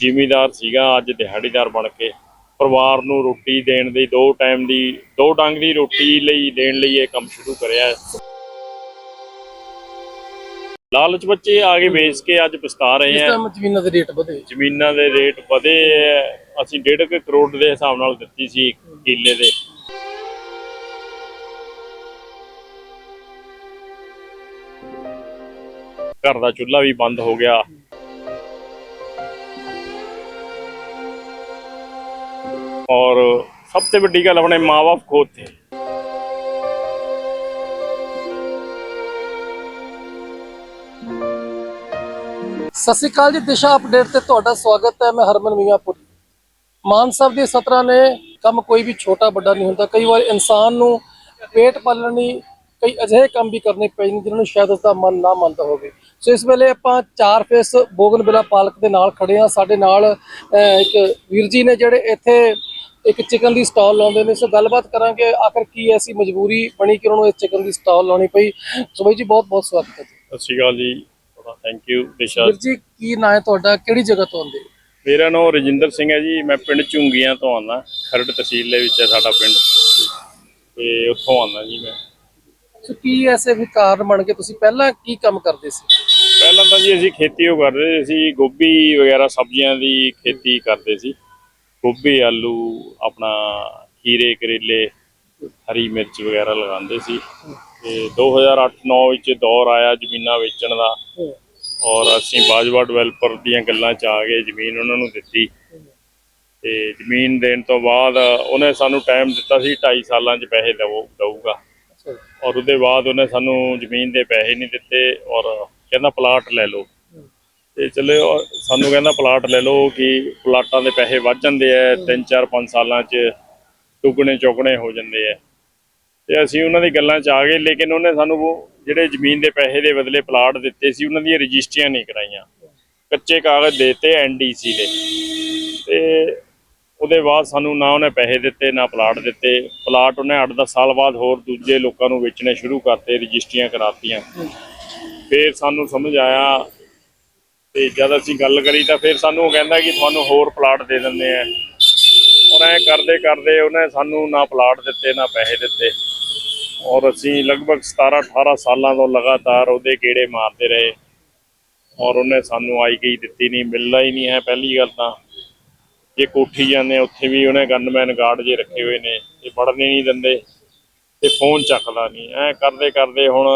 ਜ਼ਿਮੀਦਾਰ ਸੀਗਾ ਅੱਜ ਦਿਹਾੜੀਦਾਰ ਬਣ ਕੇ। ਪਰਿਵਾਰ ਨੂੰ ਰੋਟੀ ਦੇਣ ਦੀ ਦੋ ਟਾਈਮ ਦੀ ਦੋ ਡੰਗ ਦੀ ਰੋਟੀ ਲਈ ਦੇਣ ਲਈ ਇਹ ਕੰਮ ਸ਼ੁਰੂ ਕਰਿਆ। ਹੈ ਲਾਲਚ ਬੱਚੇ ਆ ਕੇ ਵੇਚ ਕੇ ਅੱਜ ਪਛਤਾ ਰਹੇ ਟਾਈਮ ਜ਼ਮੀਨਾਂ ਦੇ ਰੇਟ ਵਧੇ। ਜ਼ਮੀਨਾਂ ਦੇ ਰੇਟ ਵਧੇ ਅਸੀਂ 1.5 ਕਰੋੜ ਦੇ ਹਿਸਾਬ ਨਾਲ ਦਿੱਤੀ ਸੀ ਕਿੱਲੇ ਦੇ। ਘਰ ਦਾ ਚੁੱਲ੍ਹਾ ਵੀ ਬੰਦ ਹੋ ਗਿਆ। ਔਰ ਸਭ ਵੱਡੀ ਗੱਲ ਆਪਣੇ ਮਾਪੇ ਖੋਤੇ ਸਤਿ ਸ਼੍ਰੀ ਅਕਾਲ ਜੀ, ਦਿਸ਼ਾ ਅਪਡੇਟ ਤੇ ਤੁਹਾਡਾ ਸਵਾਗਤ ਹੈ, ਮੈਂ ਹਰਮਨ ਮੀਆਂਪੁਰ। ਮਾਨ ਸਾਹਿਬ ਦੀ ਸਤਰਾਂ ਨੇ ਕੰਮ ਕੋਈ ਵੀ ਛੋਟਾ ਵੱਡਾ ਨਹੀਂ ਹੁੰਦਾ। ਕਈ ਵਾਰ ਇਨਸਾਨ ਨੂੰ ਪੇਟ ਪਾਲਣ ਲਈ ਕਈ ਅਜਿਹੇ ਕੰਮ ਵੀ ਕਰਨੇ ਪਏ ਨੇ ਜਿਨ੍ਹਾਂ ਨੂੰ ਸ਼ਾਇਦ ਉਸਦਾ ਮਨ ਨਾ ਮੰਨਦਾ ਹੋਵੇ। ਸੋ ਇਸ ਵੇਲੇ ਆਪਾਂ ਚਾਰ ਫੇਸ ਬੋਗਨਵਿਲਾ ਪਾਲਕ ਦੇ ਨਾਲ ਖੜੇ ਆ ਸਾਡੇ ਨਾਲ ਇੱਕ ਵੀਰ ਜੀ ਨੇ ਜਿਹੜੇ ਇੱਥੇ ਇੱਕ ਚਿਕਨ ਦੀ ਸਟਾਲ ਲਾਉਂਦੇ ਨੇ। ਸੋ ਗੱਲਬਾਤ ਕਰਾਂਗੇ ਆਖਰ ਕੀ ਐਸੀ ਮਜਬੂਰੀ ਬਣੀ ਕਿ ਉਹਨਾਂ ਨੂੰ ਇਸ ਚਿਕਨ ਦੀ ਸਟਾਲ ਲਾਉਣੀ ਪਈ। ਸੋ ਬਾਈ ਜੀ ਬਹੁਤ ਬਹੁਤ ਸਵਾਗਤ ਹੈ ਸਤਿ ਸ਼੍ਰੀ ਅਕਾਲ ਜੀ। ਤੁਹਾਡਾ ਥੈਂਕ ਯੂ ਦਿਸ਼ਾ। ਵੀਰ ਜੀ ਕੀ ਨਾਂ ਹੈ ਤੁਹਾਡਾ? ਕਿਹੜੀ ਜਗ੍ਹਾ ਤੋਂ ਆਉਂਦੇ? ਮੇਰਾ ਨਾਮ ਰਜਿੰਦਰ ਸਿੰਘ ਹੈ ਜੀ। ਮੈਂ ਪਿੰਡ ਝੁੰਗੀਆਂ ਤੋਂ ਆਉਂਦਾ। ਖਰੜ ਤਹਿਸੀਲ ਦੇ ਵਿੱਚ ਹੈ ਸਾਡਾ ਪਿੰਡ। ਤੇ ਉੱਥੋਂ ਆਉਂਦਾ ਜੀ ਮੈਂ। ਸੋ ਕੀ ਐਸੇ ਵੀ ਕਾਰਨ ਬਣ ਕੇ ਤੁਸੀਂ ਪਹਿਲਾਂ ਕੀ ਕੰਮ ਕਰਦੇ ਸੀ? ਪਹਿਲਾਂ ਤਾਂ ਜੀ ਅਸੀਂ ਖੇਤੀ ਉਹ ਕਰਦੇ ਸੀ ਗੋਭੀ ਵਗੈਰਾ ਸਬਜ਼ੀਆਂ ਦੀ ਖੇਤੀ ਕਰਦੇ ਸੀ। ਗੋਭੀ ਆਲੂ ਆਪਣਾ ਖੀਰੇ ਕਰੇਲੇ ਹਰੀ ਮਿਰਚ ਵਗੈਰਾ ਲਗਾਉਂਦੇ ਸੀ। ਤੇ 2008-9 ਵਿੱਚ ਦੌਰ ਆਇਆ ਜ਼ਮੀਨਾਂ ਵੇਚਣ ਦਾ। ਔਰ ਅਸੀਂ ਬਾਜਵਾ ਡਿਵੈਲਪਰ ਦੀਆਂ ਗੱਲਾਂ 'ਚ ਆ ਗਏ ਜ਼ਮੀਨ ਉਹਨਾਂ ਨੂੰ ਦਿੱਤੀ। ਤੇ ਜ਼ਮੀਨ ਦੇਣ ਤੋਂ ਬਾਅਦ ਉਹਨੇ ਸਾਨੂੰ ਟਾਈਮ ਦਿੱਤਾ ਸੀ 2.5 ਸਾਲਾਂ 'ਚ ਪੈਸੇ ਦਵੋ ਦਊਗਾ। ਔਰ ਉਹਦੇ ਬਾਅਦ ਉਹਨੇ ਸਾਨੂੰ ਜ਼ਮੀਨ ਦੇ ਪੈਸੇ ਨਹੀਂ ਦਿੱਤੇ ਔਰ ਕਹਿੰਦਾ ਪਲਾਟ ਲੈ ਲਓ। ਤੇ ਚਲੇ ਸਾਨੂੰ ਕਹਿੰਦਾ ਪਲਾਟ ਲੈ ਲਓ ਕਿ ਪਲਾਟਾਂ ਦੇ ਪੈਸੇ ਵੱਧ ਜਾਂਦੇ ਆ 3 4 5 ਸਾਲਾਂ 'ਚ ਦੁੱਗਣੇ ਚੌਗਣੇ ਹੋ ਜਾਂਦੇ ਆ ਤੇ ਅਸੀਂ ਉਹਨਾਂ ਦੀ ਗੱਲਾਂ 'ਚ ਆ ਗਏ, ਲੇਕਿਨ ਉਹਨੇ ਸਾਨੂੰ ਜਿਹੜੇ ਜ਼ਮੀਨ ਦੇ ਪੈਸੇ ਦੇ ਬਦਲੇ ਪਲਾਟ ਦਿੱਤੇ ਸੀ, ਉਹਨਾਂ ਦੀਆਂ ਰਜਿਸਟਰੀਆਂ ਨਹੀਂ ਕਰਾਈਆਂ। ਕੱਚੇ ਕਾਗਜ਼ ਦੇਤੇ ਐਨਡੀਸੀ ਦੇ। ਤੇ ਉਹਦੇ ਬਾਅਦ ਸਾਨੂੰ ਨਾ ਉਹਨੇ ਪੈਸੇ ਦਿੱਤੇ, ਨਾ ਪਲਾਟ ਦਿੱਤੇ। ਪਲਾਟ ਉਹਨੇ 8-10 ਸਾਲ ਬਾਅਦ ਹੋਰ ਦੂਜੇ ਲੋਕਾਂ ਨੂੰ ਵੇਚਣੇ ਸ਼ੁਰੂ ਕਰਤੇ, ਰਜਿਸਟਰੀਆਂ ਕਰਾਤੀਆਂ। ਫਿਰ ਸਾਨੂੰ ਸਮਝ ਆਇਆ ਤੇ ਜਦ ਅਸੀਂ ਗੱਲ ਕਰੀ ਤਾਂ ਫਿਰ ਸਾਨੂੰ ਉਹ ਕਹਿੰਦਾ ਕਿ ਤੁਹਾਨੂੰ ਹੋਰ ਪਲਾਟ ਦੇ ਦਿੰਦੇ ਆ। ਔਰ ਐ ਕਰਦੇ ਕਰਦੇ ਉਹਨੇ ਸਾਨੂੰ ਨਾ ਪਲਾਟ ਦਿੱਤੇ ਨਾ ਪੈਸੇ ਦਿੱਤੇ। ਔਰ ਅਸੀਂ ਲਗਭਗ 17 18 ਸਾਲਾਂ ਤੋਂ ਲਗਾਤਾਰ ਉਹਦੇ ਗੇੜੇ ਮਾਰਦੇ ਰਹੇ। ਔਰ ਉਹਨੇ ਸਾਨੂੰ ਆਈ ਗਈ ਦਿੱਤੀ ਨਹੀਂ ਮਿਲਦਾ ਹੀ ਨਹੀਂ ਹੈ ਪਹਿਲੀ ਗੱਲ ਤਾਂ। ਜੇ ਕੋਠੀ ਜਾਂਦੇ ਆ, ਉੱਥੇ ਵੀ ਉਹਨੇ ਗਨਮੈਨ ਗਾਰਡ ਜੇ ਰੱਖੇ ਹੋਏ ਨੇ ਇਹ ਵੜਨੇ ਨਹੀਂ ਦਿੰਦੇ ਤੇ ਫੋਨ ਚੱਕਦਾ ਨਹੀਂ। ਐ ਕਰਦੇ ਕਰਦੇ ਹੁਣ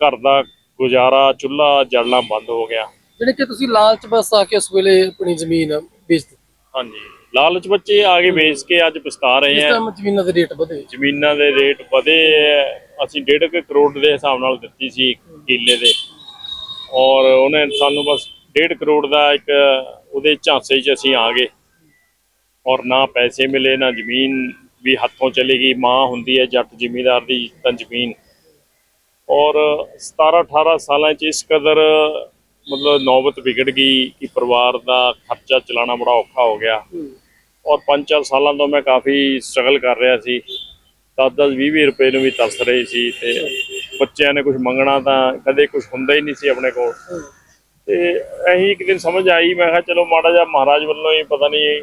ਘਰ ਦਾ ਗੁਜ਼ਾਰਾ ਚੁੱਲ੍ਹਾ ਜਲਣਾ ਬੰਦ ਹੋ ਗਿਆ। ਜਿਹੜੇ ਕਿ ਤੁਸੀਂ ਲਾਲਚ ਬਸ ਆ ਕੇ ਉਸ ਵੇਲੇ ਆਪਣੀ ਜ਼ਮੀਨ ਵੇਚ ਦਿੱਤੀ। ਹਾਂਜੀ। ਲਾਲਚ ਬੱਚੇ ਆ ਕੇ ਵੇਚ ਕੇ ਅੱਜ ਪਛਤਾ ਰਹੇ ਇਸ ਆ ਟਾਈਮ ਜ਼ਮੀਨਾਂ ਦੇ ਰੇਟ ਵਧੇ। ਜ਼ਮੀਨਾਂ ਦੇ ਰੇਟ ਵਧੇ ਹੈ। ਅਸੀਂ 1.5 ਕਰੋੜ ਦੇ ਹਿਸਾਬ ਨਾਲ ਦਿੱਤੀ ਸੀ ਕਿੱਲੇ ਦੇ। ਔਰ ਉਹਨੇ ਸਾਨੂੰ ਬਸ 1.5 ਕਰੋੜ ਦਾ ਇੱਕ ਉਹਦੇ ਝਾਂਸੇ 'ਚ ਅਸੀਂ ਆ ਗਏ। ਔਰ ਨਾ ਪੈਸੇ ਮਿਲੇ ਨਾ ਜ਼ਮੀਨ ਵੀ ਹੱਥੋਂ ਚਲੀ ਗਈ। ਮਾਂ ਹੁੰਦੀ ਹੈ ਜੱਟ ਜ਼ਿਮੀਂਦਾਰ ਦੀ ਤਾਂ ਜ਼ਮੀਨ। ਔਰ 17 18 ਸਾਲਾਂ 'ਚ ਇਸ ਕਦਰ ਮਤਲਬ ਨੌਬਤ ਵਿਗੜ ਗਈ ਕਿ ਪਰਿਵਾਰ ਦਾ ਖਰਚਾ ਚਲਾਉਣਾ ਬੜਾ ਔਖਾ ਹੋ ਗਿਆ। ਔਰ 5-4 ਸਾਲਾਂ ਤੋਂ ਮੈਂ ਕਾਫੀ ਸਟਰਗਲ ਕਰ ਰਿਹਾ ਸੀ। 10-10 20-20 ਰੁਪਏ ਨੂੰ ਵੀ ਤਰਸ ਰਹੇ ਸੀ ਤੇ ਬੱਚਿਆਂ ਨੇ ਕੁਝ ਮੰਗਣਾ ਤਾਂ ਕਦੇ ਕੁਝ ਹੁੰਦਾ ਹੀ ਨਹੀਂ ਸੀ ਆਪਣੇ ਕੋਲ। ਤੇ ਐਹੀ ਇੱਕ ਦਿਨ ਸਮਝ ਆਈ ਮੈਂ ਕਿਹਾ ਚਲੋ ਮਾੜਾ ਜਿਹਾ ਮਹਾਰਾਜ ਵੱਲੋਂ ਹੀ ਪਤਾ ਨਹੀਂ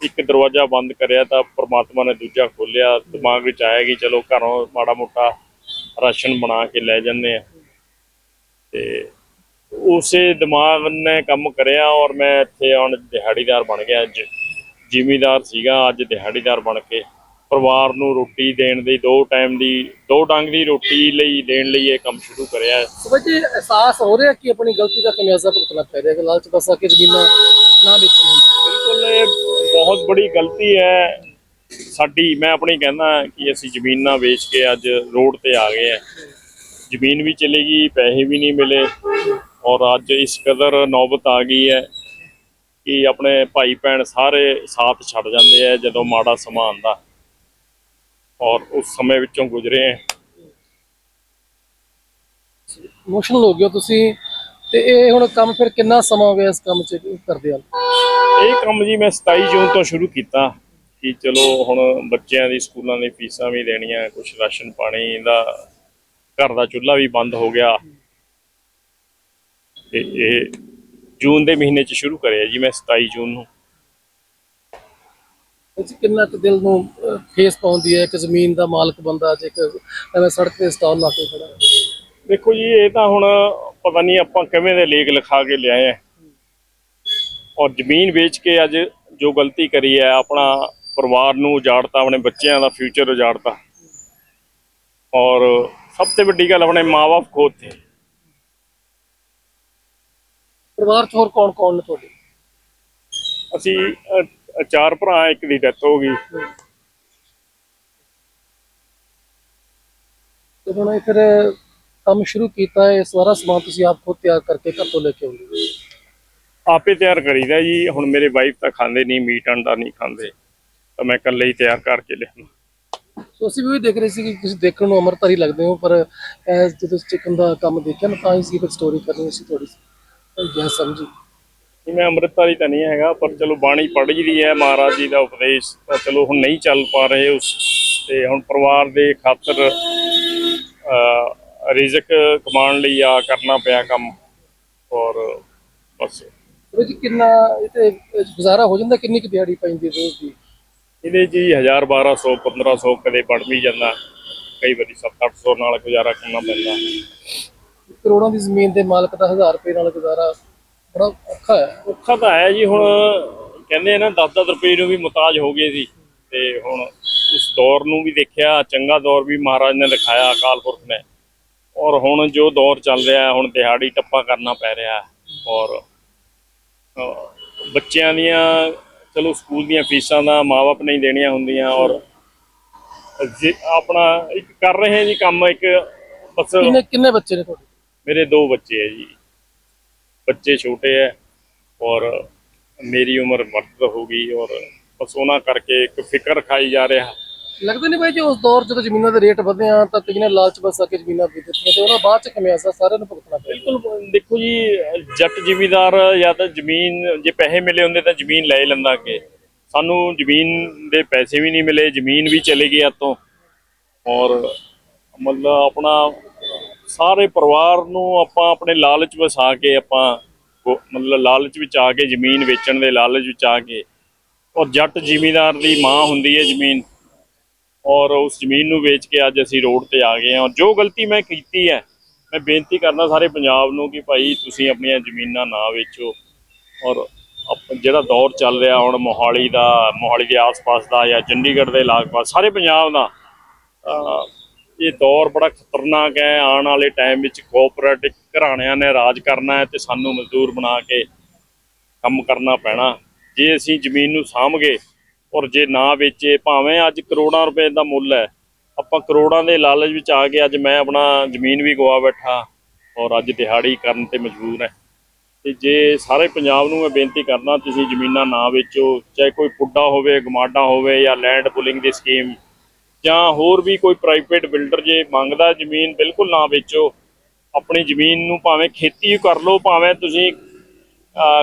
ਇੱਕ ਦਰਵਾਜ਼ਾ ਬੰਦ ਕਰਿਆ ਤਾਂ ਪ੍ਰਮਾਤਮਾ ਨੇ ਦੂਜਾ ਖੋਲਿਆ ਦਿਮਾਗ ਵਿੱਚ ਆਇਆ ਕਿ ਚਲੋ ਘਰੋਂ ਮਾੜਾ ਮੋਟਾ ਰਾਸ਼ਨ ਬਣਾ ਕੇ ਲੈ ਜੰਨੇ ਆ। ਤੇ ਉਸੇ ਦਿਮਾਗ ਨੇ ਕੰਮ ਕਰਿਆ ਔਰ ਮੈਂ ਇੱਥੇ ਹੁਣ ਦਿਹਾੜੀਦਾਰ ਬਣ ਗਿਆ। ਅੱਜ ਜ਼ਿਮੀਦਾਰ ਸੀਗਾ ਅੱਜ ਦਿਹਾੜੀਦਾਰ ਬਣ ਕੇ। ਪਰਿਵਾਰ ਨੂੰ ਰੋਟੀ ਦੇਣ ਦੀ ਦੋ ਟਾਈਮ ਦੀ ਦੋ ਡੰਗ ਦੀ ਰੋਟੀ ਲਈ ਦੇਣ ਲਈ ਇਹ ਕੰਮ ਸ਼ੁਰੂ ਕਰਿਆ ਹੈ। ਸੋ ਬਾਈ ਜੀ ਅਹਿਸਾਸ ਹੋ ਰਿਹਾ ਕਿ ਆਪਣੀ ਗਲਤੀ ਦਾ ਖਮਿਆਜ਼ਾ ਭੁਗਤਣਾ ਪੈ ਰਿਹਾ ਕਿ ਲਾਲਚ ਬਸ ਕੇ ਜ਼ਮੀਨਾਂ ਨਾ ਵੇਚੀ ਬਿਲਕੁਲ ਇਹ ਬਹੁਤ ਬੜੀ ਗਲਤੀ ਹੈ। ਸਾਡੀ ਮੈਂ ਆਪਣੀ ਕਹਿੰਦਾ ਕਿ ਅਸੀਂ ਜ਼ਮੀਨਾਂ ਵੇਚ ਕੇ ਅੱਜ ਰੋਡ ਤੇ ਆ ਗਏ ਆ ਜ਼ਮੀਨ ਵੀ ਚਲੀ ਗਈ ਪੈਸੇ ਵੀ ਨਹੀਂ ਮਿਲੇ ਔਰ ਅੱਜ ਇਸ ਕਦਰ ਨੌਬਤ ਆ ਗਈ ਹੈ ਕਿ ਆਪਣੇ ਭਾਈ ਭੈਣ ਸਾਰੇ ਸਾਥ ਛੱਡ ਜਾਂਦੇ ਆ ਜਦੋਂ ਮਾੜਾ ਸਮਾਂ ਆਉਂਦਾ ਔਰ ਉਸ ਸਮੇਂ ਵਿੱਚੋਂ ਗੁਜ਼ਰੇ ਆ ਇਮੋਸ਼ਨਲ ਹੋ ਹੋ ਤੁਸੀਂ ਤੇ ਇਹ ਹੁਣ ਕੰਮ ਫਿਰ ਕਿੰਨਾ ਸਮਾਂ ਹੋ ਗਿਆ ਇਸ ਕੰਮ 'ਚ ਕਰਦੇ ਆ? ਇਹ ਕੰਮ ਜੀ ਮੈਂ 27 ਜੂਨ ਤੋਂ ਸ਼ੁਰੂ ਕੀਤਾ। ਕਿ ਚਲੋ ਹੁਣ ਬੱਚਿਆਂ ਦੀ ਸਕੂਲਾਂ ਦੀ ਫੀਸਾਂ ਵੀ ਦੇਣੀਆਂ ਕੁਝ ਰਾਸ਼ਨ ਪਾਣੀ ਦਾ ਘਰ ਦਾ ਚੁੱਲ੍ਹਾ ਵੀ ਬੰਦ ਹੋ ਗਿਆ। ਤੇ ਇਹ ਜੂਨ ਦੇ ਮਹੀਨੇ 'ਚ ਸ਼ੁਰੂ ਕਰਿਆ ਜੀ ਮੈਂ 27 ਜੂਨ ਨੂੰ। ਇਹ 'ਚ ਕਿੰਨਾ ਕੁ ਦਿਲ ਨੂੰ ਠੇਸ ਪਾਉਂਦੀ ਹੈ? ਇੱਕ ਜ਼ਮੀਨ ਦਾ ਮਾਲਕ ਬੰਦਾ ਜੇ ਇੱਕ ਐਵੇਂ ਸੜਕ ਤੇ ਸਟਾਲ ਲਾ ਕੇ ਖੜਾ ਦੇਖੋ ਜੀ ਇਹ ਤਾਂ ਹੁਣ ਪਤਾ ਨਹੀਂ ਆਪਾਂ ਕਿਵੇਂ ਦੇ ਲੇਖ ਲਿਖਾ ਕੇ ਲਿਆਏ ਆ। ਔਰ ਜ਼ਮੀਨ ਵੇਚ ਕੇ ਅੱਜ ਜੋ ਗਲਤੀ ਕਰੀ ਹੈ ਆਪਣਾ ਪਰਿਵਾਰ ਨੂੰ ਉਜਾੜਤਾ ਆਪਣੇ ਬੱਚਿਆਂ ਦਾ ਫਿਊਚਰ ਉਜਾੜਤਾ। ਔਰ ਸਭ ਤੋਂ ਵੱਡੀ ਗੱਲ ਆਪਣੇ ਮਾਪੇ ਖੋਤੇ ਪਰਿਵਾਰ 'ਚ ਹੋਰ ਕੌਣ ਕੌਣ ਨੇ ਤੁਹਾਡੇ? ਅਸੀਂ ਅ, ਅ, ਚਾਰ ਭਰਾ ਇੱਕ ਦੀ ਡੈਥ ਹੋ ਗਈ। ਤੇ ਹੁਣ ਇਹ ਫਿਰ ਕੰਮ ਸ਼ੁਰੂ ਕੀਤਾ ਹੈ ਸਾਰਾ ਸਮਾਨ ਤੁਸੀਂ ਆਪ ਖੁਦ ਤਿਆਰ ਕਰਕੇ ਘਰ ਤੋਂ ਲੈ ਕੇ ਆਉਂਦੇ ਹੋ। ਆਪੇ ਤਿਆਰ ਕਰੀਦਾ ਜੀ। ਹੁਣ ਮੇਰੇ ਵਾਈਫ ਤਾਂ ਖਾਂਦੇ ਨਹੀਂ ਮੀਟ ਅੰਡਾ ਨਹੀਂ ਖਾਂਦੇ। ਤਾਂ ਮੈਂ ਇਕੱਲੇ ਹੀ ਤਿਆਰ ਕਰਕੇ ਲਿਆਉਣਾ ਸੋ ਅਸੀਂ ਵੀ ਉਹੀ ਦੇਖ ਰਹੇ ਸੀ ਕਿ ਤੁਸੀਂ ਦੇਖਣ ਨੂੰ ਅਮਰਤਾਰੀ ਲੱਗਦੇ ਹੋ ਪਰ ਐਸ ਜਦੋਂ ਚਿਕਨ ਦਾ ਕੰਮ ਦੇਖਿਆ ਨਾ ਤਾਂ ਹੀ ਸੀ ਫਿਰ ਸਟੋਰੀ ਕਰਨੀ ਸੀ ਥੋੜੀ ਜੈ ਸਮਝੀ। ਨਹੀਂ, ਮੈਂ ਅੰਮ੍ਰਿਤਧਾਰੀ ਤਾਂ ਨਹੀਂ ਹੈਗਾ ਪਰ ਚਲੋ ਬਾਣੀ ਪੜ੍ਹੀ ਦੀ ਹੈ ਮਹਾਰਾਜ ਜੀ ਦਾ ਉਪਦੇਸ਼ ਤਾਂ ਚਲੋ ਹੁਣ ਨਹੀਂ ਚੱਲ ਪਾ ਰਹੇ ਉਸ ਤੇ ਹੁਣ ਪਰਿਵਾਰ ਦੇ ਖਾਤਰ ਰਿਜ਼ਕ ਕਮਾਉਣ ਲਈ ਆ ਕਰਨਾ ਪਿਆ ਕੰਮ ਔਰ ਬਸ। ਉਹ ਜੀ ਕਿੰਨਾ ਇਹ ਤੇ ਗੁਜ਼ਾਰਾ ਹੋ ਜਾਂਦਾ ਕਿੰਨੀ ਕੁ ਦਿਹਾੜੀ ਪੈਂਦੀ ਰੋਜ਼ ਦੀ? ਇਹਦੇ ਜੀ 1000 1200 1500 ਕਦੇ ਬਣ ਵੀ ਜਾਂਦਾ। ਕਈ ਵਾਰੀ 7-800 ਨਾਲ ਗੁਜ਼ਾਰਾ ਕਰਨਾ ਪੈਂਦਾ। ਕਰੋੜਾਂ ਦੀ ਜ਼ਮੀਨ ਦੇ ਮਾਲਕ ਦਾ 1000 ਰੁਪਏ ਨਾਲ ਗੁਜ਼ਾਰਾ ਬੜਾ ਔਖਾ ਹੈ। ਔਖਾ ਤਾਂ ਹੈ ਜੀ ਹੁਣ ਕਹਿੰਦੇ ਨਾ 10-10 ਰੁਪਏ ਨੂੰ ਵੀ ਮੁਤਾਜ ਹੋ ਗਏ ਸੀ। ਤੇ ਹੁਣ ਉਸ ਦੌਰ ਨੂੰ ਵੀ ਦੇਖਿਆ ਚੰਗਾ ਦੌਰ ਵੀ ਮਹਾਰਾਜ ਨੇ ਦਿਖਾਇਆ ਅਕਾਲ ਪੁਰਖ ਨੇ। ਔਰ ਹੁਣ ਜੋ ਦੌਰ ਚੱਲ ਰਿਹਾ ਹੁਣ ਦਿਹਾੜੀ ਟੱਪਾ ਕਰਨਾ ਪੈ ਰਿਹਾ। ਔਰ ਬੱਚਿਆਂ ਦੀਆਂ ਚਲੋ ਸਕੂਲ ਦੀਆਂ ਫੀਸਾਂ ਦਾ ਮਾਪੇ ਨਹੀਂ ਦੇਣੀਆਂ ਹੁੰਦੀਆਂ ਔਰ ਜੇ ਆਪਣਾ ਇੱਕ ਕਰ ਰਹੇ ਹਾਂ ਜੀ ਕੰਮ ਇੱਕ ਬਸ ਕਿੰਨੇ ਕਿੰਨੇ ਬੱਚੇ ਨੇ ਤੁਹਾਡੇ? ਮੇਰੇ ਦੋ ਬੱਚੇ ਹੈ ਜੀ। ਬੱਚੇ ਛੋਟੇ ਹੈ ਔਰ ਮੇਰੀ ਉਮਰ ਮਰਦ ਹੋ ਗਈ ਔਰ ਬਸ ਉਹਨਾਂ ਕਰਕੇ ਇੱਕ ਫਿਕਰ ਖਾਈ ਜਾ ਰਿਹਾ। ਲੱਗਦਾ ਨਹੀਂ ਬਾਈ ਜੀ ਉਸ ਦੌਰ ਜਦੋਂ ਜ਼ਮੀਨਾਂ ਦੇ ਰੇਟ ਵਧੇ ਆ ਤਾਂ ਕਈਆਂ ਲਾਲਚ ਬਸ ਆ ਕੇ ਜ਼ਮੀਨਾਂ ਵੇਚ ਦਿੱਤੀਆਂ ਤੇ ਉਹਨਾਂ ਬਾਅਦ ਚ ਕਿਵੇਂ ਸਾਰਿਆਂ ਨੂੰ ਭੁਗਤਣਾ ਪਿਆ ਬਿਲਕੁਲ ਦੇਖੋ ਜੀ, ਜੱਟ ਜ਼ਿਮੀਦਾਰ ਜਾਂ ਤਾਂ ਜ਼ਮੀਨ, ਜੇ ਪੈਸੇ ਮਿਲੇ ਹੁੰਦੇ ਤਾਂ ਜ਼ਮੀਨ ਲੈ ਲੈਂਦਾ ਅੱਗੇ। ਸਾਨੂੰ ਜ਼ਮੀਨ ਦੇ ਪੈਸੇ ਵੀ ਨਹੀਂ ਮਿਲੇ, ਜ਼ਮੀਨ ਵੀ ਚਲੇ ਗਈ ਤੋਂ ਔਰ ਮਤਲਬ ਆਪਣਾ ਸਾਰੇ ਪਰਿਵਾਰ ਨੂੰ ਆਪਾਂ ਆਪਣੇ ਲਾਲਚ ਵਸਾ ਕੇ ਆਪਾਂ ਮਤਲਬ ਲਾਲਚ ਵਿੱਚ ਆ ਕੇ ਜ਼ਮੀਨ ਵੇਚਣ ਦੇ ਲਾਲਚ ਵਿੱਚ ਆ ਕੇ। ਔਰ ਜੱਟ ਜ਼ਿਮੀਦਾਰ ਦੀ ਮਾਂ ਹੁੰਦੀ ਹੈ ਜ਼ਮੀਨ। ਔਰ ਉਸ ਜ਼ਮੀਨ ਨੂੰ ਵੇਚ ਕੇ ਅੱਜ ਅਸੀਂ ਰੋਡ ਤੇ ਆ ਗਏ ਹਾਂ। ਔਰ ਜੋ ਗਲਤੀ ਮੈਂ ਕੀਤੀ ਹੈ, ਮੈਂ ਬੇਨਤੀ ਕਰਨਾ ਸਾਰੇ ਪੰਜਾਬ ਨੂੰ ਕਿ ਭਾਈ ਤੁਸੀਂ ਆਪਣੀਆਂ ਜ਼ਮੀਨਾਂ ਨਾ ਵੇਚੋ। ਔਰ ਆਪ- ਜਿਹੜਾ ਦੌਰ ਚੱਲ ਰਿਹਾ ਹੁਣ ਮੋਹਾਲੀ ਦਾ, ਮੋਹਾਲੀ ਦੇ ਆਸ-ਪਾਸ ਦਾ ਜਾਂ ਚੰਡੀਗੜ੍ਹ ਦੇ ਲਾਗ-ਪਾਸ, ਸਾਰੇ ਪੰਜਾਬ ਦਾ ਇਹ ਦੌਰ ਬੜਾ ਖਤਰਨਾਕ ਹੈ। ਆਉਣ ਵਾਲੇ ਟਾਈਮ ਵਿੱਚ ਕੋਆਪਰੇਟਿਵ ਘਰਾਣਿਆਂ ਨੇ ਰਾਜ ਕਰਨਾ ਹੈ ਤੇ ਸਾਨੂੰ ਮਜ਼ਦੂਰ ਬਣਾ ਕੇ ਕੰਮ ਕਰਨਾ ਪੈਣਾ। ਜੇ ਅਸੀਂ ਜ਼ਮੀਨ ਨੂੰ ਸਾਂਭ ਗਏ ਔਰ ਜੇ ਨਾ ਵੇਚੇ, ਭਾਵੇਂ ਅੱਜ ਕਰੋੜਾਂ ਰੁਪਏ ਦਾ ਮੁੱਲ ਹੈ, ਆਪਾਂ ਕਰੋੜਾਂ ਦੇ ਲਾਲਚ ਵਿੱਚ ਆ ਕੇ ਅੱਜ ਮੈਂ ਆਪਣਾ ਜ਼ਮੀਨ ਵੀ ਗਵਾ ਬੈਠਾ ਔਰ ਅੱਜ ਦਿਹਾੜੀ ਕਰਨ ਤੇ ਮਜਬੂਰ ਹੈ। ਤੇ ਜੇ ਸਾਰੇ ਪੰਜਾਬ ਨੂੰ ਮੈਂ ਬੇਨਤੀ ਕਰਦਾ, ਤੁਸੀਂ ਜ਼ਮੀਨਾਂ ਨਾ ਵੇਚੋ, ਚਾਹੇ ਕੋਈ ਪੁੱਡਾ ਹੋਵੇ, ਗਮਾਡਾ ਹੋਵੇ ਜਾਂ ਲੈਂਡ ਪੁਲਿੰਗ ਦੀ ਸਕੀਮ ਜਾਂ ਹੋਰ ਵੀ ਕੋਈ ਪ੍ਰਾਈਵੇਟ ਬਿਲਡਰ ਜੇ ਮੰਗਦਾ ਜ਼ਮੀਨ, ਬਿਲਕੁਲ ਨਾ ਵੇਚੋ। ਆਪਣੀ ਜ਼ਮੀਨ ਨੂੰ ਭਾਵੇਂ ਖੇਤੀ ਕਰ ਲਓ, ਭਾਵੇਂ ਤੁਸੀਂ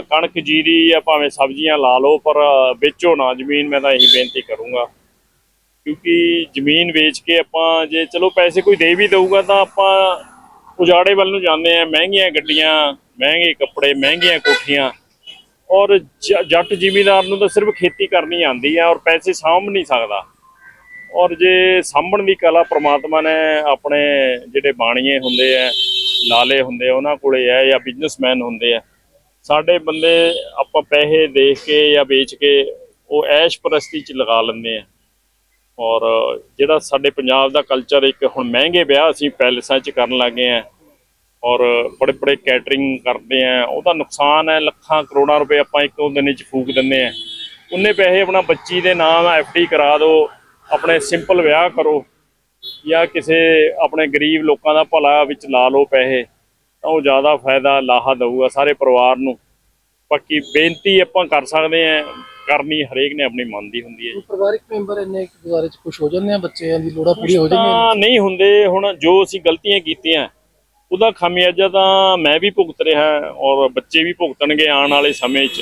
ਕਣਕ ਜੀਰੀ ਆ ਭਾਵੇਂ ਸਬਜ਼ੀਆਂ ਲਾ ਲਓ, ਪਰ ਵੇਚੋ ਨਾ, ਜ਼ਮੀਨ ਮੈਂ ਤਾਂ ਇਹੀ ਬੇਨਤੀ ਕਰੂੰਗਾ। ਕਿਉਂਕਿ ਜ਼ਮੀਨ ਵੇਚ ਕੇ ਆਪਾਂ ਜੇ ਚਲੋ ਪੈਸੇ ਕੋਈ ਦੇ ਵੀ ਦਊਗਾ, ਤਾਂ ਆਪਾਂ ਉਜਾੜੇ ਵੱਲ ਨੂੰ ਜਾਂਦੇ ਆ ਮਹਿੰਗੀਆਂ ਗੱਡੀਆਂ, ਮਹਿੰਗੇ ਕੱਪੜੇ, ਮਹਿੰਗੀਆਂ ਕੋਠੀਆਂ ਔਰ ਜ- ਜੱਟ ਜ਼ਿਮੀਦਾਰ ਨੂੰ ਤਾਂ ਸਿਰਫ ਖੇਤੀ ਕਰਨੀ ਆਉਂਦੀ ਹੈ ਔਰ ਪੈਸੇ ਸਾਂਭ ਨਹੀਂ ਸਕਦਾ। ਔਰ ਜੇ ਸਾਂਭਣ ਦੀ ਕਲਾ ਪ੍ਰਮਾਤਮਾ ਨੇ ਆਪਣੇ ਜਿਹੜੇ ਬਾਣੀਏ ਹੁੰਦੇ ਆ, ਲਾਲੇ ਹੁੰਦੇ ਉਹਨਾਂ ਕੋਲੇ ਹੈ ਜਾਂ ਬਿਜ਼ਨਸਮੈਨ ਹੁੰਦੇ ਆ ਸਾਡੇ ਬੰਦੇ ਆਪਾਂ ਪੈਸੇ ਦੇਖ ਕੇ ਜਾਂ ਵੇਚ ਕੇ ਉਹ ਐਸ਼ ਪ੍ਰਸਤੀ ਚ ਲਗਾ ਲੈਂਦੇ ਆ। ਔਰ ਜਿਹੜਾ ਸਾਡੇ ਪੰਜਾਬ ਦਾ ਕਲਚਰ ਇੱਕ ਹੁਣ ਮਹਿੰਗੇ ਵਿਆਹ ਅਸੀਂ ਪੈਲਸਾਂ 'ਚ ਕਰਨ ਲੱਗੇ ਆ ਔਰ ਬੜੇ ਬੜੇ ਕੈਟਰਿੰਗ ਕਰਦੇ ਆ, ਉਹਦਾ ਨੁਕਸਾਨ ਹੈ, ਲੱਖਾਂ ਕਰੋੜਾਂ ਰੁਪਏ ਆਪਾਂ ਇੱਕੋ ਦਿਨ 'ਚ ਫੂਕ ਦਿੰਦੇ ਆ। ਉਹਨੇ ਪੈਸੇ ਆਪਣਾ ਬੱਚੀ ਦੇ ਨਾਮ ਡੀ ਕਰਾ ਦਿਓ ਆਪਣੇ ਸਿੰਪਲ ਵਿਆਹ ਕਰੋ ਜਾਂ ਕਿਸੇ ਆਪਣੇ ਗਰੀਬ ਲੋਕਾਂ ਦਾ ਭਲਾ ਵਿੱਚ ਲਾ ਲਓ ਪੈਸੇ। ਤਾਂ ਉਹ ਜ਼ਿਆਦਾ ਫਾਇਦਾ ਲਾਹਾ ਦਊਗਾ ਸਾਰੇ ਪਰਿਵਾਰ ਨੂੰ। ਬਾਕੀ ਬੇਨਤੀ ਆਪਾਂ ਕਰ ਸਕਦੇ ਆ ਕਰਨੀ ਹਰੇਕ ਨੇ ਆਪਣੀ ਮਨ ਦੀ ਹੁੰਦੀ ਹੈ ਪਰਿਵਾਰਿਕ ਮੈਂਬਰ ਇੰਨੇ ਗੁਜ਼ਾਰੇ ਚ ਖੁਸ਼ ਹੋ ਜਾਂਦੇ ਆ ਬੱਚਿਆਂ ਦੀ ਲੋੜਾਂ ਪੂਰੀ ਹੋ ਜਾਂਦੀਆਂ ਤਾਂ ਨਹੀਂ ਹੁੰਦੇ ਹੁਣ ਜੋ ਅਸੀਂ ਗਲਤੀਆਂ ਕੀਤੀਆਂ ਉਹਦਾ ਖਾਮਿਆਜਾ ਤਾਂ ਮੈਂ ਵੀ ਭੁਗਤ ਰਿਹਾ ਔਰ ਬੱਚੇ ਵੀ ਭੁਗਤਣਗੇ ਆਉਣ ਵਾਲੇ ਸਮੇਂ 'ਚ।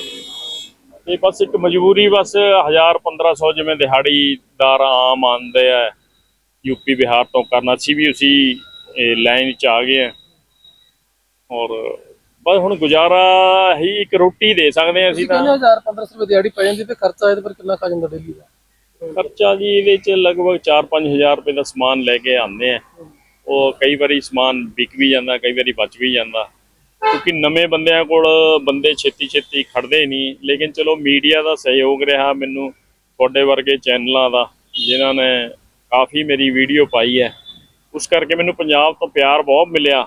ਤੇ ਬਸ ਇੱਕ ਮਜਬੂਰੀ ਬਸ 1000 1500 ਜਿਵੇਂ ਦਿਹਾੜੀਦਾਰ ਆਮ ਆਉਂਦੇ ਆ ਯੂਪੀ ਬਿਹਾਰ ਤੋਂ ਕਰਨਾ। ਸੀ ਵੀ ਉਸੀ ਲਾਈਨ 'ਚ ਆ ਗਏ ਆ। ਔਰ ਬਸ ਹੁਣ ਗੁਜ਼ਾਰਾ ਹੀ ਇੱਕ ਰੋਟੀ ਦੇ ਸਕਦੇ ਹਾਂ ਅਸੀਂ ਤਾਂ। ਕਹਿੰਦੇ 1000 1500 ਰੁਪਏ ਦਿਹਾੜੀ ਪੈ ਜਾਂਦੀ ਤੇ ਖਰਚਾ ਇਹਦੇ ਪਰ ਕਿੰਨਾ ਖਾ ਜਾਂਦਾ ਡੇਲੀ ਦਾ? ਖਰਚਾ ਜੀ ਇਹਦੇ ਚ ਲਗਭਗ 4-5000 ਰੁਪਏ ਦਾ ਸਮਾਨ ਲੈ ਕੇ ਆਉਂਦੇ ਆ। ਉਹ ਕਈ ਵਾਰੀ ਸਮਾਨ ਵਿਕ ਵੀ ਜਾਂਦਾ ਕਈ ਵਾਰੀ ਬਚ ਵੀ ਜਾਂਦਾ। ਕਿਉਂਕਿ ਨਵੇਂ ਬੰਦਿਆਂ ਕੋਲ ਬੰਦੇ ਛੇਤੀ ਛੇਤੀ ਖੜਦੇ ਨਹੀਂ। ਲੇਕਿਨ ਚਲੋ ਮੀਡੀਆ ਦਾ ਸਹਿਯੋਗ ਰਿਹਾ ਮੈਨੂੰ ਤੁਹਾਡੇ ਵਰਗੇ ਚੈਨਲਾਂ ਦਾ ਜਿਨ੍ਹਾਂ ਨੇ ਕਾਫੀ ਮੇਰੀ ਵੀਡੀਓ ਪਾਈ ਹੈ। ਉਸ ਕਰਕੇ ਮੈਨੂੰ ਪੰਜਾਬ ਤੋਂ ਪਿਆਰ ਬਹੁਤ ਮਿਲਿਆ।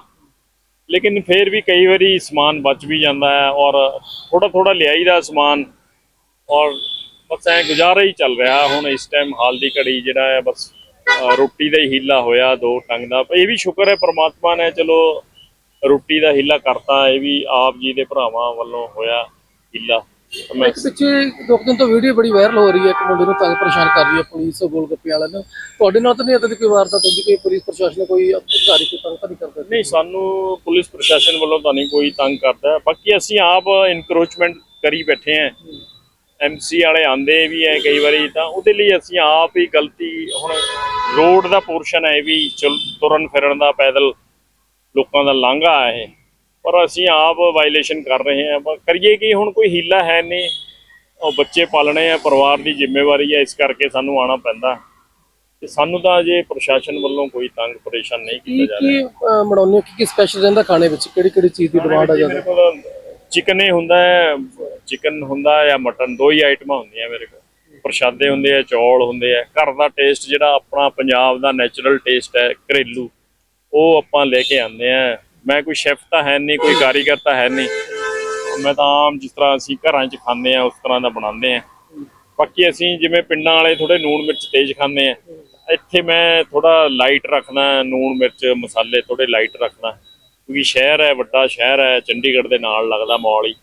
ਲੇਕਿਨ ਫਿਰ ਵੀ ਕਈ ਵਾਰੀ ਸਮਾਨ ਬਚ ਵੀ ਜਾਂਦਾ ਹੈ ਔਰ ਥੋੜਾ ਥੋੜਾ ਲਿਆਈਦਾ ਸਮਾਨ ਔਰ ਬਸ ਐ ਗੁਜ਼ਾਰਾ ਹੀ ਚੱਲ ਰਿਹਾ ਹੁਣ ਇਸ ਟਾਈਮ ਹਾਲ ਦੀ ਘੜੀ ਜਿਹੜਾ ਹੈ ਬਸ ਰੋਟੀ ਦਾ ਹੀ ਹੀਲਾ ਹੋਇਆ ਦੋ ਟੰਗ ਦਾ। ਇਹ ਵੀ ਸ਼ੁਕਰ ਹੈ ਪ੍ਰਮਾਤਮਾ ਨੇ ਚਲੋ ਰੋਟੀ ਦਾ ਹੀਲਾ ਕਰਤਾ, ਇਹ ਵੀ ਆਪ ਜੀ ਦੇ ਭਰਾਵਾਂ ਵੱਲੋਂ ਹੋਇਆ ਹੀਲਾ। ਮੈਂ ਪਿੱਛੇ ਦੋ ਕੁ ਦਿਨ ਤੋਂ ਵੀਡੀਓ ਬੜੀ ਵਾਇਰਲ ਹੋ ਰਹੀ ਹੈ ਇੱਕ ਮੁੰਡੇ ਨੂੰ ਤੰਗ ਪਰੇਸ਼ਾਨ ਕਰ ਰਹੀ ਹੈ ਪੁਲਿਸ ਗੋਲਗੱਪੇ ਵਾਲਿਆਂ ਨੂੰ। ਤੁਹਾਡੇ ਨਾਲ ਤਾਂ ਨਹੀਂ ਏਦਾਂ ਦੀ ਕੋਈ ਵਾਰਦਾਤ ਹੁੰਦੀ ਕੋਈ ਪੁਲਿਸ ਪ੍ਰਸ਼ਾਸਨ ਕੋਈ ਅਧਿਕਾਰੀ ਕੋਈ ਤੰਗ ਤਾਂ ਨਹੀਂ ਕਰਦਾ? ਨਹੀਂ ਸਾਨੂੰ ਪੁਲਿਸ ਪ੍ਰਸ਼ਾਸਨ ਵੱਲੋਂ ਤਾਂ ਨਹੀਂ ਕੋਈ ਤੰਗ ਕਰਦਾ। ਬਾਕੀ ਅਸੀਂ ਆਪ ਇਨਕਰੋਚਮੈਂਟ ਕਰੀ ਬੈਠੇ ਆਂ ਐਮਸੀ ਵਾਲੇ ਆਂਦੇ ਵੀ ਐ ਕਈ ਵਾਰੀ ਤਾਂ ਉਹਦੇ ਲਈ ਅਸੀਂ ਆਪ ਹੀ ਗਲਤੀ ਹੁਣ ਰੋਡ ਦਾ ਪੋਰਸ਼ਨ ਹੈ ਵੀ ਤੁਰਨ ਫਿਰਨ ਦਾ ਪੈਦਲ ਲੋਕਾਂ ਦਾ ਲਾਂਘਾ ਹੈ ਇਹ। ਪਰ ਅਸੀਂ ਆਪ ਵਾਇਲੇਸ਼ਨ ਕਰ ਰਹੇ ਹਾਂ। ਪਰ ਕਰੀਏ ਕੀ? ਹੁਣ ਕੋਈ ਹੀਲਾ ਹੈ ਨਹੀਂ। ਉਹ ਬੱਚੇ ਪਾਲਣੇ ਆ ਪਰਿਵਾਰ ਦੀ ਜ਼ਿੰਮੇਵਾਰੀ ਹੈ ਇਸ ਕਰਕੇ ਸਾਨੂੰ ਆਣਾ ਪੈਂਦਾ। ਤੇ ਸਾਨੂੰ ਤਾਂ ਜੇ ਪ੍ਰਸ਼ਾਸਨ ਵੱਲੋਂ ਕੋਈ ਤੰਗ ਪਰੇਸ਼ਾਨ ਨਹੀਂ ਕੀਤਾ ਜਾ ਰਿਹਾ। ਕੀ ਹੋ? ਕੀ ਕੀ ਸਪੈਸ਼ਲ ਰਹਿੰਦਾ ਖਾਣੇ ਵਿੱਚ? ਕਿਹੜੀ ਕਿਹੜੀ ਚੀਜ਼ ਦੀ ਡਿਮਾਂਡ ਆ ਜਾਂਦੀ ਚਿਕਨ ਹੀ ਹੁੰਦਾ ਹੈ ਚਿਕਨ ਹੁੰਦਾ ਹੈ ਜਾਂ ਮਟਨ ਦੋ ਹੀ ਆਈਟਮਾਂ ਹੁੰਦੀਆਂ ਮੇਰੇ ਕੋਲ। ਪ੍ਰਸ਼ਾਦੇ ਹੁੰਦੇ ਆ ਚੌਲ ਹੁੰਦੇ ਆ। ਘਰ ਦਾ ਟੇਸਟ ਜਿਹੜਾ ਆਪਣਾ ਪੰਜਾਬ ਦਾ ਨੈਚੁਰਲ ਟੇਸਟ ਹੈ ਘਰੇਲੂ ਉਹ ਆਪਾਂ ਲੈ ਕੇ ਆਉਂਦੇ ਆ ਮੈਂ ਕੋਈ ਸ਼ੈਫ ਤਾਂ ਹੈ ਨਹੀਂ, ਕੋਈ ਕਾਰੀਗਰ ਤਾਂ ਹੈ ਨਹੀਂ। ਮੈਂ ਤਾਂ ਆਮ ਜਿਸ ਤਰ੍ਹਾਂ ਅਸੀਂ ਘਰਾਂ 'ਚ ਖਾਂਦੇ ਆ ਉਸ ਤਰ੍ਹਾਂ ਦਾ ਬਣਾਉਂਦੇ ਆ ਬਾਕੀ ਅਸੀਂ ਜਿਵੇਂ ਪਿੰਡਾਂ ਵਾਲੇ ਥੋੜੇ ਨੂਣ ਮਿਰਚ ਤੇਜ਼ ਖਾਂਦੇ ਆ ਇੱਥੇ ਮੈਂ ਥੋੜਾ ਲਾਈਟ ਰੱਖਣਾ ਨੂਣ ਮਿਰਚ, ਮਸਾਲੇ ਥੋੜੇ ਲਾਈਟ ਰੱਖਣਾ ਕਿਉਂਕਿ ਸ਼ਹਿਰ ਹੈ, ਵੱਡਾ ਸ਼ਹਿਰ ਹੈ, ਚੰਡੀਗੜ੍ਹ ਦੇ ਨਾਲ ਲੱਗਦਾ ਮੌਲ ਹੀ।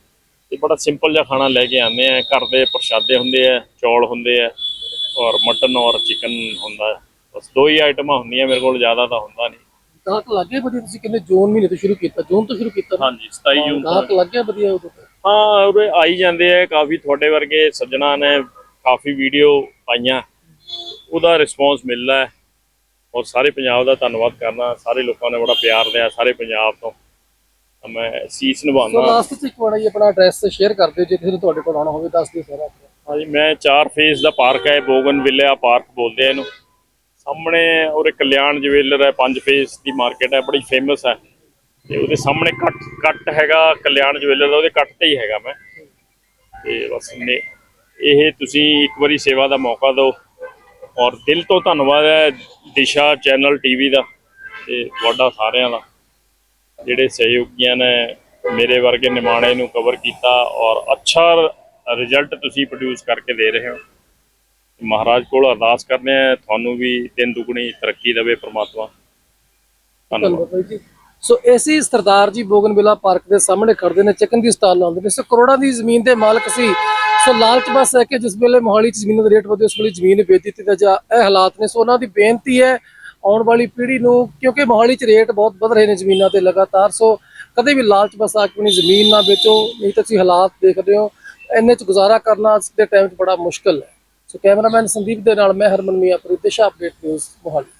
ਤੇ ਬੜਾ ਸਿੰਪਲ ਜਿਹਾ ਖਾਣਾ ਲੈ ਕੇ ਆਉਂਦੇ ਆ ਘਰ ਦੇ ਪ੍ਰਸ਼ਾਦੇ ਹੁੰਦੇ ਆ, ਚੌਲ ਹੁੰਦੇ ਆ, ਔਰ ਮਟਨ ਔਰ ਚਿਕਨ ਹੁੰਦਾ। ਬਸ ਦੋ ਹੀ ਆਈਟਮਾਂ ਹੁੰਦੀਆਂ, ਮੇਰੇ ਕੋਲ ਜ਼ਿਆਦਾ ਤਾਂ ਹੁੰਦਾ ਨਹੀਂ। ਗਾਹਕ ਲੱਗੇ ਵਧੀਆ ਤੁਸੀਂ ਕਹਿੰਦੇ ਜੂਨ ਮਹੀਨੇ ਤੋਂ ਸ਼ੁਰੂ ਕੀਤਾ ਜੂਨ ਤੋਂ ਸ਼ੁਰੂ ਕੀਤਾ ਨਾ? ਹਾਂਜੀ 27 ਜੂਨ ਤੋਂ ਗਾਹਕ ਲੱਗਿਆ ਵਧੀਆ ਉਦੋਂ ਤੋਂ। ਹਾਂ ਉਰੇ ਆਈ ਜਾਂਦੇ ਆ ਕਾਫੀ ਤੁਹਾਡੇ ਵਰਗੇ ਸੱਜਣਾ ਨੇ ਕਾਫੀ ਵੀਡੀਓ ਪਾਈਆਂ। ਉਹਦਾ ਰਿਸਪੌਂਸ ਮਿਲਦਾ ਹੈ। ਔਰ ਸਾਰੇ ਪੰਜਾਬ ਦਾ ਧੰਨਵਾਦ ਕਰਨਾ ਸਾਰੇ ਲੋਕਾਂ ਨੇ ਬੜਾ ਪਿਆਰ ਦਿਆ ਸਾਰੇ ਪੰਜਾਬ ਤੋਂ। ਤਾਂ ਮੈਂ ਸੀਸ ਸੋ ਨਿਭਾਉਂਦਾ ਲਾਸਟ ਚ ਇੱਕ ਵਾਰ ਜੀ ਆਪਣਾ ਐਡਰੈਸ ਸ਼ੇਅਰ ਕਰ ਦਿਓ ਜੇ ਕਿਸੇ ਨੇ ਤੁਹਾਡੇ ਕੋਲ ਆਉਣਾ ਹੋਵੇ ਦੱਸ ਦਿਓ ਸਾਰਾ ਹਾਂਜੀ ਮੈਂ ਚਾਰ ਫੇਸ ਦਾ ਪਾਰਕ ਹੈ ਬੋਗਨ ਵਿਲਿਆ ਪਾਰਕ ਬੋਲਦੇ ਆ ਇਹਨੂੰ। ਸਾਹਮਣੇ ਔਰ ਕਲਿਆਣ ਜਵੈਲਰ ਹੈ, ਪੰਜ ਫੇਸ ਦੀ ਮਾਰਕੀਟ ਹੈ, ਬੜੀ ਫੇਮਸ ਹੈ। ਤੇ ਉਹਦੇ ਸਾਹਮਣੇ ਕੱਟ ਕੱਟ ਹੈਗਾ ਕਲਿਆਣ ਜਵੈਲਰ ਦਾ, ਉਹਦੇ ਕੱਟ ਤੇ ਹੀ ਹੈਗਾ ਮੈਂ। ਤੇ ਬਸ ਨੇ, ਇਹ ਤੁਸੀਂ ਇੱਕ ਵਾਰੀ ਸੇਵਾ ਦਾ ਮੌਕਾ ਦਿਓ। ਔਰ ਦਿਲ ਤੋਂ ਧੰਨਵਾਦ ਹੈ ਦਿਸ਼ਾ ਚੈਨਲ ਟੀਵੀ ਦਾ ਤੇ ਤੁਹਾਡਾ ਸਾਰਿਆਂ ਦਾ, ਜਿਹੜੇ ਸਹਿਯੋਗੀਆਂ ਨੇ ਮੇਰੇ ਵਰਗੇ ਨਿਮਾਣੇ ਨੂੰ ਕਵਰ ਕੀਤਾ ਔਰ ਅੱਛਾ ਰਿਜ਼ਲਟ ਤੁਸੀਂ ਪ੍ਰੋਡਿਊਸ ਕਰਕੇ ਦੇ ਰਹੇ ਹੋ। ਮਹਾਰਾਜ ਕੋਲ ਅਰਦਾਸ ਕਰਦੇ ਆ ਤੁਹਾਨੂੰ ਵੀ ਦਿਨ ਦੁਗਣੀ ਤਰੱਕੀ ਦੇਵੇ ਪ੍ਰਮਾਤਮਾ। ਧੰਨਵਾਦ। ਬਾਈ ਜੀ। ਸੋ ਐਸੀ ਸਰਦਾਰ ਜੀ ਬੋਗਨਵਿਲਾ ਪਾਰਕ ਦੇ ਸਾਹਮਣੇ ਖੜਦੇ ਨੇ, ਚਿਕਨ ਦੀ ਸਟਾਲ ਲਾਉਂਦੇ ਨੇ। ਸੋ ਕਰੋੜਾਂ ਦੀ ਜ਼ਮੀਨ ਦੇ ਮਾਲਕ ਸੀ। ਸੋ ਲਾਲਚ ਬਸ ਹੈ ਕਿ ਜਿਸ ਵੇਲੇ ਮੋਹਾਲੀ ਚ ਜ਼ਮੀਨਾਂ ਦੇ ਰੇਟ ਵਧੇ, ਉਸ ਵੇਲੇ ਜ਼ਮੀਨ ਵੇਚ ਦਿੱਤੀ ਤਾਂ ਜਾਂ ਇਹ ਹਾਲਾਤ ਨੇ। ਸੋ ਉਹਨਾਂ ਦੀ ਬੇਨਤੀ ਹੈ ਆਉਣ ਵਾਲੀ ਪੀੜ੍ਹੀ ਨੂੰ, ਕਿਉਂਕਿ ਮੋਹਾਲੀ ਚ ਰੇਟ ਬਹੁਤ ਵਧ ਰਹੇ ਨੇ ਜ਼ਮੀਨਾਂ ਤੇ ਲਗਾਤਾਰ। ਸੋ ਕਦੇ ਵੀ ਲਾਲਚ ਬਸ ਆ ਕੇ ਆਪਣੀ ਜ਼ਮੀਨ ਨਾ ਵੇਚੋ, ਨਹੀਂ ਤਾਂ ਤੁਸੀਂ ਹਾਲਾਤ ਦੇਖਦੇ ਹੋ। ਇੰਨੇ ਚ ਗੁਜ਼ਾਰਾ ਕਰਨਾ ਅੱਜ ਦੇ ਟਾਈਮ 'ਚ ਬੜਾ ਮੁਸ਼ਕਲ ਹੈ। ਸੋ ਕੈਮਰਾਮੈਨ ਸੰਦੀਪ ਦੇ ਨਾਲ ਮੈਂ ਹਰਮਨ ਮੀਆਂਪੁਰੀ ਦਿਸ਼ਾ ਅਪਡੇਟ ਨਿਊਜ਼ ਮੋਹਾਲੀ।